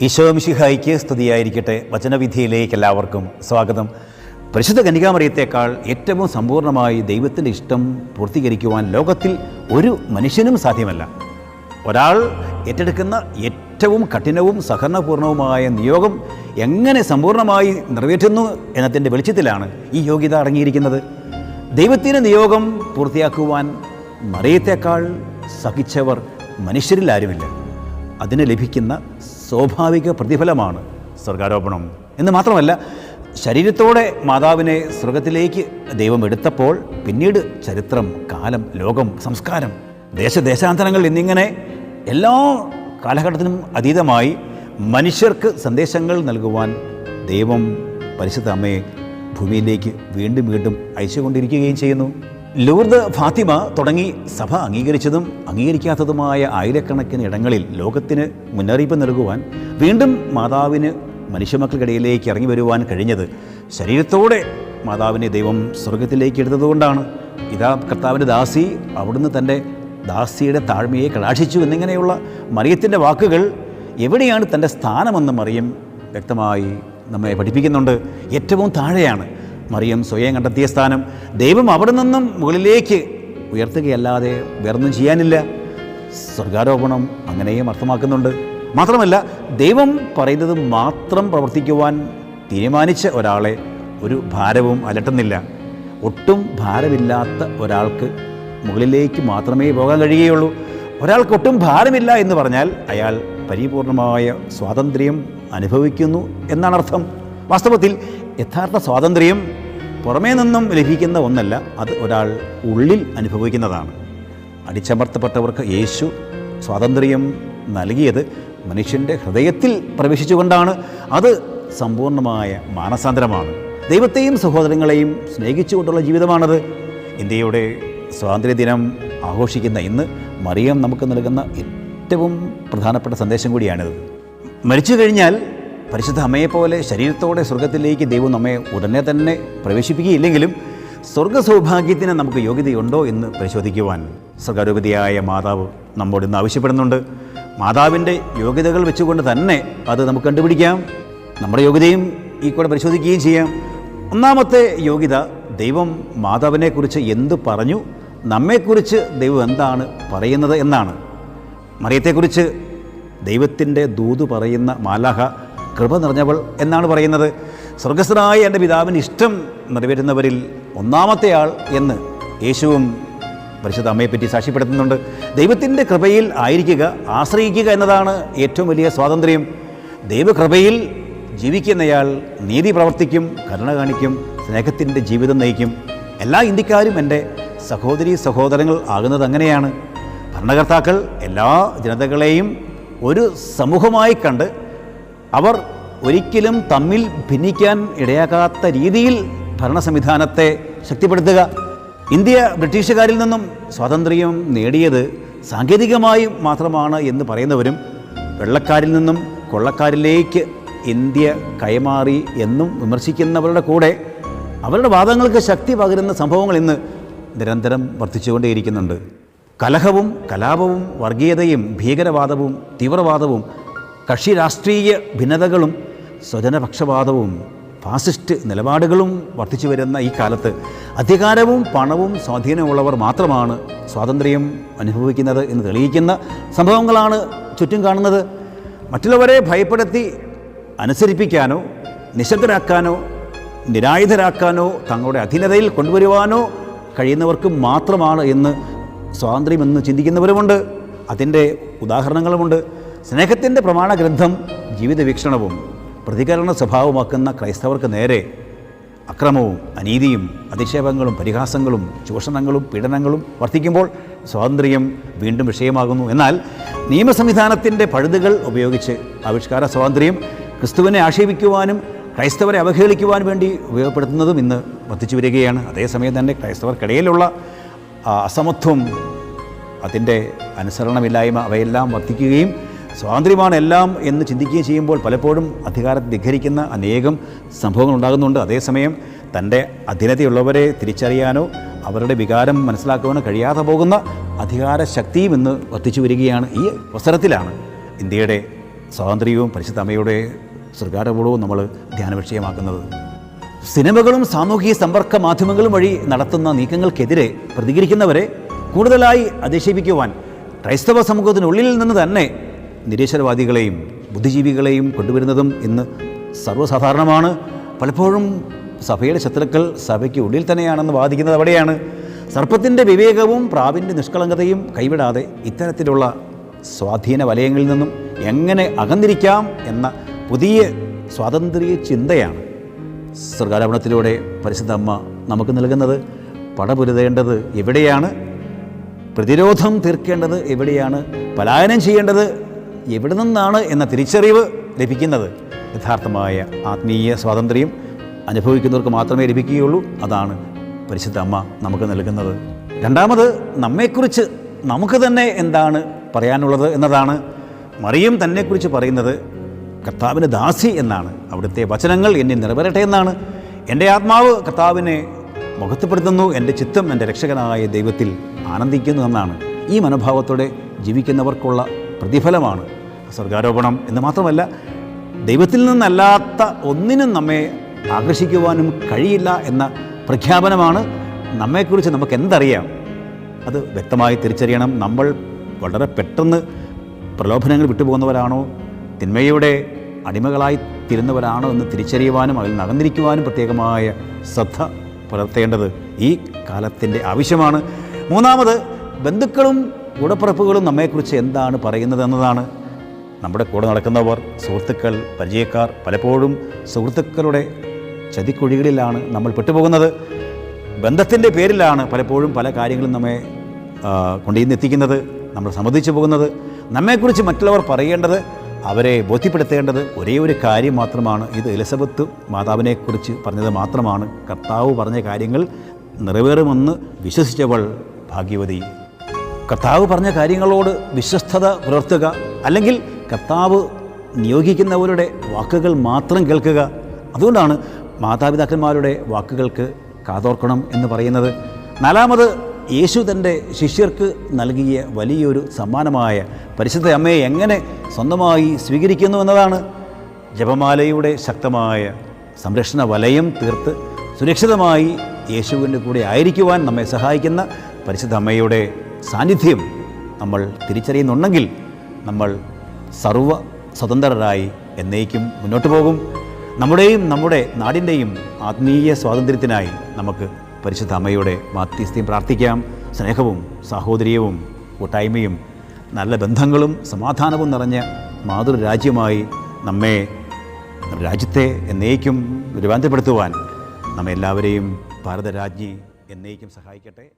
ഈശോമിഷിഹായിക്ക് സ്തുതിയായിരിക്കട്ടെ. വചനവിധിയിലേക്ക് എല്ലാവർക്കും സ്വാഗതം. പരിശുദ്ധ കനികാമറിയത്തേക്കാൾ ഏറ്റവും സമ്പൂർണമായി ദൈവത്തിന്റെ ഇഷ്ടം പൂർത്തീകരിക്കുവാൻ ലോകത്തിൽ ഒരു മനുഷ്യനും സാധ്യമല്ല. ഒരാൾ ഏറ്റെടുക്കുന്ന ഏറ്റവും കഠിനവും സഹകരണപൂർണവുമായ നിയോഗം എങ്ങനെ സമ്പൂർണമായി നിറവേറ്റുന്നു എന്നതിന്റെ വെളിച്ചത്തിലാണ് ഈ യോഗ്യത അടങ്ങിയിരിക്കുന്നത്. ദൈവത്തിന്റെ നിയോഗം പൂർത്തിയാക്കുവാൻ മറിയത്തേക്കാൾ സഹിച്ചവർ മനുഷ്യരിൽ ആരുമില്ല. അതിന് ലഭിക്കുന്ന സ്വാഭാവിക പ്രതിഫലമാണ് സ്വർഗാരോപണം. എന്ന് മാത്രമല്ല ശരീരത്തോടെ മാതാവിനെ സ്വർഗത്തിലേക്ക് ദൈവം എടുത്തപ്പോൾ പിന്നീട് ചരിത്രം കാലം ലോകം സംസ്കാരം ദേശദേശാന്തരങ്ങൾ എന്നിങ്ങനെ എല്ലാ കാലഘട്ടത്തിനും അതീതമായി മനുഷ്യർക്ക് സന്ദേശങ്ങൾ നൽകുവാൻ ദൈവം പരിശുദ്ധ അമ്മയെ ഭൂമിയിലേക്ക് വീണ്ടും വീണ്ടും അയച്ചുകൊണ്ടിരിക്കുകയും ചെയ്യുന്നു. ലൂർദ് ഫാത്തിമ തുടങ്ങി സഭ അംഗീകരിച്ചതും അംഗീകരിക്കാത്തതുമായ ആയിരക്കണക്കിന് ഇടങ്ങളിൽ ലോകത്തിന് മുന്നറിയിപ്പ് നൽകുവാൻ വീണ്ടും മാതാവിന് മനുഷ്യമക്കൾക്കിടയിലേക്ക് ഇറങ്ങി വരുവാൻ കഴിഞ്ഞത് ശരീരത്തോടെ മാതാവിനെ ദൈവം സ്വർഗത്തിലേക്ക് എടുത്തതുകൊണ്ടാണ്. ഇതാ കർത്താവിന്റെ ദാസി അവിടുന്ന് തന്റെ ദാസിയുടെ താഴ്മയെ കടാക്ഷിച്ചു എന്നിങ്ങനെയുള്ള മറിയത്തിന്റെ വാക്കുകൾ എവിടെയാണ് തന്റെ സ്ഥാനമെന്ന് മറിയം വ്യക്തമായി നമ്മെ പഠിപ്പിക്കുന്നുണ്ട്. ഏറ്റവും താഴെയാണ്. മറിയം സ്വയം കണ്ടെത്തിയ സ്ഥാനം ദൈവം അവിടെ നിന്നും മുകളിലേക്ക് ഉയർത്തുകയല്ലാതെ വേറൊന്നും ചെയ്യാനില്ല. സ്വർഗാരോപണം അങ്ങനെയും അർത്ഥമാക്കുന്നുണ്ട്. മാത്രമല്ല ദൈവം പറയുന്നത് മാത്രം പ്രവർത്തിക്കുവാൻ തീരുമാനിച്ച ഒരാളെ ഒരു ഭാരവും അലട്ടുന്നില്ല. ഒട്ടും ഭാരമില്ലാത്ത ഒരാൾക്ക് മുകളിലേക്ക് മാത്രമേ പോകാൻ കഴിയുകയുള്ളൂ. ഒരാൾക്ക് ഒട്ടും ഭാരമില്ല എന്ന് പറഞ്ഞാൽ അയാൾ പരിപൂർണമായ സ്വാതന്ത്ര്യം അനുഭവിക്കുന്നു എന്നാണ് അർത്ഥം വാസ്തവത്തിൽ യഥാർത്ഥ സ്വാതന്ത്ര്യം പുറമേ നിന്നും ലഭിക്കുന്ന ഒന്നല്ല അത് ഒരാൾ ഉള്ളിൽ അനുഭവിക്കുന്നതാണ്. അടിച്ചമർത്തപ്പെട്ടവർക്ക് യേശു സ്വാതന്ത്ര്യം നൽകിയത് മനുഷ്യന്റെ ഹൃദയത്തിൽ പ്രവേശിച്ചുകൊണ്ടാണ്. അത് സമ്പൂർണമായ മാനസാന്തരമാണ്. ദൈവത്തെയും സഹോദരങ്ങളെയും സ്നേഹിച്ചുകൊണ്ടുള്ള ജീവിതമാണത്. ഇന്ത്യയുടെ സ്വാതന്ത്ര്യദിനം ആഘോഷിക്കുന്ന ഇന്ന് മറിയം നമുക്ക് നൽകുന്ന ഏറ്റവും പ്രധാനപ്പെട്ട സന്ദേശം കൂടിയാണിത്. മരിച്ചു കഴിഞ്ഞാൽ പരിശുദ്ധ അമ്മയെപ്പോലെ ശരീരത്തോടെ സ്വർഗത്തിലേക്ക് ദൈവം നമ്മെ ഉടനെ തന്നെ പ്രവേശിപ്പിക്കുകയില്ലെങ്കിലും സ്വർഗ സൗഭാഗ്യത്തിന് നമുക്ക് യോഗ്യതയുണ്ടോ എന്ന് പരിശോധിക്കുവാൻ സ്വർഗരൂപതിയായ മാതാവ് നമ്മോട് ഇന്ന് ആവശ്യപ്പെടുന്നുണ്ട്. മാതാവിന്റെ യോഗ്യതകൾ വെച്ചുകൊണ്ട് തന്നെ അത് നമുക്ക് കണ്ടുപിടിക്കാം. നമ്മുടെ യോഗ്യതയും ഈ കൂടെ പരിശോധിക്കുകയും ചെയ്യാം. ഒന്നാമത്തെ യോഗ്യത ദൈവം മാതാവിനെക്കുറിച്ച് എന്ത് പറഞ്ഞു നമ്മെക്കുറിച്ച് ദൈവം എന്താണ് പറയുന്നത് എന്നാണ്. മറിയത്തെക്കുറിച്ച് ദൈവത്തിന്റെ ദൂത് പറയുന്ന മാലാഹ കൃപ നിറഞ്ഞവൾ എന്നാണ് പറയുന്നത്. സ്വർഗസ്ഥനായ എന്റെ പിതാവിന് ഇഷ്ടം നിറവേറ്റുന്നവരിൽ ഒന്നാമത്തെ ആൾ എന്ന് യേശുവും പരിശുദ്ധ അമ്മയെപ്പറ്റി സാക്ഷ്യപ്പെടുത്തുന്നുണ്ട്. ദൈവത്തിന്റെ കൃപയിൽ ആയിരിക്കുക ആശ്രയിക്കുക എന്നതാണ് ഏറ്റവും വലിയ സ്വാതന്ത്ര്യം. ദൈവകൃപയിൽ ജീവിക്കുന്നയാൾ നീതി പ്രവർത്തിക്കും കരുണ കാണിക്കും സ്നേഹത്തിന്റെ ജീവിതം നയിക്കും. എല്ലാ ഇന്ത്യക്കാരും എന്റെ സഹോദരി സഹോദരങ്ങൾ ആകുന്നത് അങ്ങനെയാണ്. ഭരണകർത്താക്കൾ എല്ലാ ജനതകളെയും ഒരു സമൂഹമായി കണ്ട് അവർ ഒരിക്കലും തമ്മിൽ ഭിന്നിക്കാൻ ഇടയാക്കാത്ത രീതിയിൽ ഭരണ സംവിധാനത്തെ ശക്തിപ്പെടുത്തുക. ഇന്ത്യ ബ്രിട്ടീഷുകാരിൽ നിന്നും സ്വാതന്ത്ര്യം നേടിയത് സാങ്കേതികമായി മാത്രമാണ് എന്ന് പറയുന്നവരും വെള്ളക്കാരിൽ നിന്നും കൊള്ളക്കാരിലേക്ക് ഇന്ത്യ കൈമാറി എന്നും വിമർശിക്കുന്നവരുടെ കൂടെ അവരുടെ വാദങ്ങൾക്ക് ശക്തി പകരുന്ന സംഭവങ്ങൾ ഇന്ന് നിരന്തരം വർദ്ധിച്ചുകൊണ്ടേയിരിക്കുന്നുണ്ട്. കലഹവും കലാപവും വർഗീയതയും ഭീകരവാദവും തീവ്രവാദവും കക്ഷി രാഷ്ട്രീയ ഭിന്നതകളും സ്വജനപക്ഷപാതവും ഫാസിസ്റ്റ് നിലപാടുകളും വർദ്ധിച്ചു വരുന്ന ഈ കാലത്ത് അധികാരവും പണവും സ്വാധീനമുള്ളവർ മാത്രമാണ് സ്വാതന്ത്ര്യം അനുഭവിക്കുന്നത് എന്ന് തെളിയിക്കുന്ന സംഭവങ്ങളാണ് ചുറ്റും കാണുന്നത്. മറ്റുള്ളവരെ ഭയപ്പെടുത്തി അനുസരിപ്പിക്കാനോ നിശബ്ദരാക്കാനോ നിരായുധരാക്കാനോ തങ്ങളുടെ അധീനതയിൽ കൊണ്ടുവരുവാനോ കഴിയുന്നവർക്ക് മാത്രമാണ് എന്ന് സ്വാതന്ത്ര്യമെന്ന് ചിന്തിക്കുന്നവരുമുണ്ട്. അതിന്റെ ഉദാഹരണങ്ങളുമുണ്ട്. സ്നേഹത്തിന്റെ പ്രമാണ ഗ്രന്ഥം ജീവിത വീക്ഷണവും പ്രതികരണ സ്വഭാവമാക്കുന്ന ക്രൈസ്തവർക്ക് നേരെ അക്രമവും അനീതിയും അധിക്ഷേപങ്ങളും പരിഹാസങ്ങളും ചൂഷണങ്ങളും പീഡനങ്ങളും വർദ്ധിക്കുമ്പോൾ സ്വാതന്ത്ര്യം വീണ്ടും വിഷയമാകുന്നു. എന്നാൽ നിയമസംവിധാനത്തിന്റെ പഴുതുകൾ ഉപയോഗിച്ച് ആവിഷ്കാര സ്വാതന്ത്ര്യം ക്രിസ്തുവിനെ ആക്ഷേപിക്കുവാനും ക്രൈസ്തവരെ അവഹേളിക്കുവാൻ വേണ്ടി ഉപയോഗപ്പെടുത്തുന്നതും ഇന്ന് വർദ്ധിച്ചു വരികയാണ്. അതേസമയം തന്നെ ക്രൈസ്തവർക്കിടയിലുള്ള അസമത്വം അതിന്റെ അനുസരണമില്ലായ്മ അവയെല്ലാം വർദ്ധിക്കുകയും സ്വാതന്ത്ര്യമാണ് എല്ലാം എന്ന് ചിന്തിക്കുകയും ചെയ്യുമ്പോൾ പലപ്പോഴും അധികാരത്തെ ധിഖരിക്കുന്ന അനേകം സംഭവങ്ങൾ ഉണ്ടാകുന്നുണ്ട്. അതേസമയം തന്റെ അധീനതയുള്ളവരെ തിരിച്ചറിയാനോ അവരുടെ വികാരം മനസ്സിലാക്കുവാനോ കഴിയാതെ പോകുന്ന അധികാര ശക്തിയും ഇന്ന് വർദ്ധിച്ചു വരികയാണ് ഈ അവസരത്തിലാണ്. ഇന്ത്യയുടെ സ്വാതന്ത്ര്യവും പരിശുദ്ധ അമ്മയുടെ ശൃംഗാരബോധവും നമ്മൾ ധ്യാന വിഷയമാക്കുന്നത് സിനിമകളും സാമൂഹിക സമ്പർക്ക മാധ്യമങ്ങളും വഴി നടത്തുന്ന നീക്കങ്ങൾക്കെതിരെ പ്രതികരിക്കുന്നവരെ കൂടുതലായി അധിക്ഷേപിക്കുവാൻ ക്രൈസ്തവ സമൂഹത്തിനുള്ളിൽ നിന്ന് തന്നെ നിരീശ്വരവാദികളെയും ബുദ്ധിജീവികളെയും കൊണ്ടുവരുന്നതും ഇന്ന് സർവസാധാരണമാണ്. പലപ്പോഴും സഭയുടെ ശത്രുക്കൾ സഭയ്ക്ക് ഉള്ളിൽ തന്നെയാണെന്ന് വാദിക്കുന്നത് അവിടെയാണ്. സർപ്പത്തിന്റെ വിവേകവും പ്രാവിന്റെ നിഷ്കളങ്കതയും കൈവിടാതെ ഇത്തരത്തിലുള്ള സ്വാധീന വലയങ്ങളിൽ നിന്നും എങ്ങനെ അകന്നിരിക്കാം എന്ന പുതിയ സ്വാതന്ത്ര്യ ചിന്തയാണ് സർഗാരോപണത്തിലൂടെ പരിശുദ്ധ അമ്മ നമുക്ക് നൽകുന്നത്. പടപുരുതേണ്ടത് എവിടെയാണ്? പ്രതിരോധം തീർക്കേണ്ടത് എവിടെയാണ്? പലായനം ചെയ്യേണ്ടത് എവിടെ നിന്നാണ് എന്ന തിരിച്ചറിവ് ലഭിക്കുന്നത്? യഥാർത്ഥമായ ആത്മീയ സ്വാതന്ത്ര്യം അനുഭവിക്കുന്നവർക്ക് മാത്രമേ ലഭിക്കുകയുള്ളൂ. അതാണ് പരിശുദ്ധ അമ്മ നമുക്ക് നൽകുന്നത്. രണ്ടാമത് നമ്മെക്കുറിച്ച് നമുക്ക് തന്നെ എന്താണ് പറയാനുള്ളത് എന്നതാണ് മറിയം തന്നെക്കുറിച്ച് പറയുന്നത് കർത്താവിന് ദാസി എന്നാണ്. അവിടുത്തെ വചനങ്ങൾ എന്നെ നിറവേറട്ടെ എന്നാണ്. എന്റെ ആത്മാവ് കർത്താവിനെ മുഖത്തപ്പെടുത്തുന്നു. എന്റെ ചിത്തം എന്റെ രക്ഷകനായ ദൈവത്തിൽ ആനന്ദിക്കുന്നു എന്നാണ്. ഈ മനോഭാവത്തോടെ ജീവിക്കുന്നവർക്കുള്ള പ്രതിഫലമാണ്. സ്വർഗാരോപണം എന്ന് മാത്രമല്ല ദൈവത്തിൽ നിന്നല്ലാത്ത ഒന്നിനും നമ്മെ ആകർഷിക്കുവാനും കഴിയില്ല എന്ന പ്രഖ്യാപനമാണ് നമ്മെക്കുറിച്ച് നമുക്ക് എന്തറിയാം അത് വ്യക്തമായി തിരിച്ചറിയണം. നമ്മൾ വളരെ പെട്ടെന്ന് പ്രലോഭനങ്ങൾ വിട്ടുപോകുന്നവരാണോ? തിന്മയുടെ അടിമകളായി തീരുന്നവരാണോ എന്ന് തിരിച്ചറിയുവാനും അതിൽ നകന്നിരിക്കുവാനും പ്രത്യേകമായ ശ്രദ്ധ പുലർത്തേണ്ടത് ഈ കാലത്തിന്റെ ആവശ്യമാണ്. മൂന്നാമത് ബന്ധുക്കളും കൂടപ്പിറപ്പുകളും നമ്മെക്കുറിച്ച് എന്താണ് പറയുന്നത് എന്നതാണ് നമ്മുടെ കൂടെ നടക്കുന്നവർ സുഹൃത്തുക്കൾ പരിചയക്കാർ പലപ്പോഴും സുഹൃത്തുക്കളുടെ ചതിക്കുഴികളിലാണ് നമ്മൾ പെട്ടുപോകുന്നത്. ബന്ധത്തിന്റെ പേരിലാണ് പലപ്പോഴും പല കാര്യങ്ങളും നമ്മെ ആ, കൊണ്ടുചെന്ന് എത്തിക്കുന്നത് നമ്മൾ സമ്മതിച്ചു പോകുന്നത്. നമ്മെക്കുറിച്ച് മറ്റുള്ളവർ പറയേണ്ടത് അവരെ ബോധ്യപ്പെടുത്തേണ്ടത് ഒരേ ഒരു കാര്യം മാത്രമാണ്. ഇത് എലിസബത്ത് മാതാവിനെക്കുറിച്ച് പറഞ്ഞത് മാത്രമാണ്. കർത്താവ് പറഞ്ഞ കാര്യങ്ങൾ നിറവേറുമെന്ന് വിശ്വസിച്ചവൾ ഭാഗ്യവതി കർത്താവ് പറഞ്ഞ കാര്യങ്ങളോട് വിശ്വസ്തത പുലർത്തുക അല്ലെങ്കിൽ കർത്താവ് നിയോഗിക്കുന്നവരുടെ വാക്കുകൾ മാത്രം കേൾക്കുക. അതുകൊണ്ടാണ് മാതാപിതാക്കന്മാരുടെ വാക്കുകൾക്ക് കാതോർക്കണം എന്ന് പറയുന്നത്. നാലാമത് യേശു തന്റെ ശിഷ്യർക്ക് നൽകിയ വലിയൊരു സമ്മാനമായ പരിശുദ്ധ അമ്മയെ എങ്ങനെ സ്വന്തമായി സ്വീകരിക്കുന്നു എന്നതാണ് ജപമാലയുടെ ശക്തമായ സംരക്ഷണ വലയം തീർത്ത് സുരക്ഷിതമായി യേശുവിന്റെ കൂടെ ആയിരിക്കുവാൻ നമ്മെ സഹായിക്കുന്ന പരിശുദ്ധ അമ്മയുടെ സാന്നിധ്യം നമ്മൾ തിരിച്ചറിയുന്നുണ്ടെങ്കിൽ നമ്മൾ സർവ സ്വതന്ത്രരായി എന്നേക്കും മുന്നോട്ട് പോകും. നമ്മുടെയും നമ്മുടെ നാടിന്റെയും ആത്മീയ സ്വാതന്ത്ര്യത്തിനായി നമുക്ക് പരിശുദ്ധ അമ്മയുടെ മാധ്യസ്ഥ്യം പ്രാർത്ഥിക്കാം. സ്നേഹവും സാഹോദര്യവും കൂട്ടായ്മയും നല്ല ബന്ധങ്ങളും സമാധാനവും നിറഞ്ഞ മാതൃരാജ്യമായി നമ്മെ രാജ്യത്തെ എന്നേക്കും രൂപാന്തരപ്പെടുത്തുവാൻ നമ്മെല്ലാവരെയും ഭാരതരാജ്ഞി എന്നേക്കും സഹായിക്കട്ടെ.